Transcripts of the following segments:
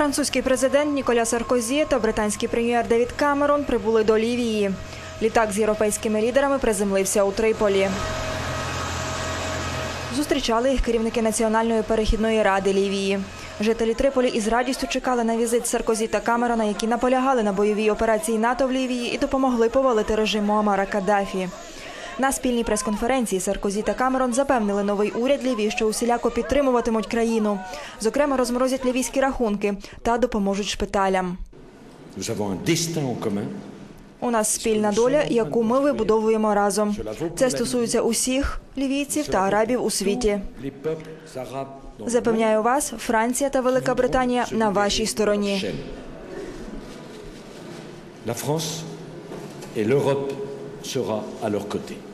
Французький президент Ніколя Саркозі та британський прем'єр Девід Камерон прибули до Лівії. Літак з європейськими лідерами приземлився у Триполі. Зустрічали їх керівники Національної перехідної ради Лівії. Жителі Триполі із радістю чекали на візит Саркозі та Камерона, які наполягали на бойовій операції НАТО в Лівії і допомогли повалити режим Муамара Каддафі. На спільній прес-конференції Саркозі та Камерон запевнили новий уряд Лівії, що усіляко підтримуватимуть країну. Зокрема, розморозять лівійські рахунки та допоможуть шпиталям. У нас спільна доля, яку ми вибудовуємо разом. Це стосується усіх лівійців та арабів у світі. Запевняю вас, Франція та Велика Британія на вашій стороні. La France et l'Europe sera à leur côté.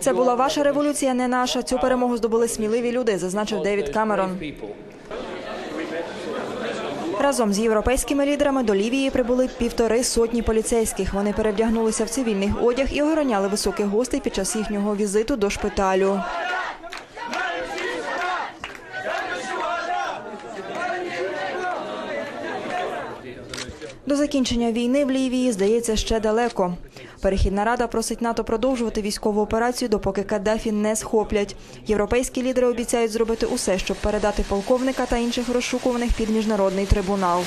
Це була ваша революція, не наша. Цю перемогу здобули сміливі люди, зазначив Девід Камерон. Разом з європейськими лідерами до Лівії прибули півтори сотні поліцейських. Вони перевдягнулися в цивільний одяг і охороняли високих гостей під час їхнього візиту до шпиталю. До закінчення війни в Лівії здається ще далеко. Перехідна рада просить НАТО продовжувати військову операцію, допоки Каддафі не схоплять. Європейські лідери обіцяють зробити усе, щоб передати полковника та інших розшукуваних під міжнародний трибунал.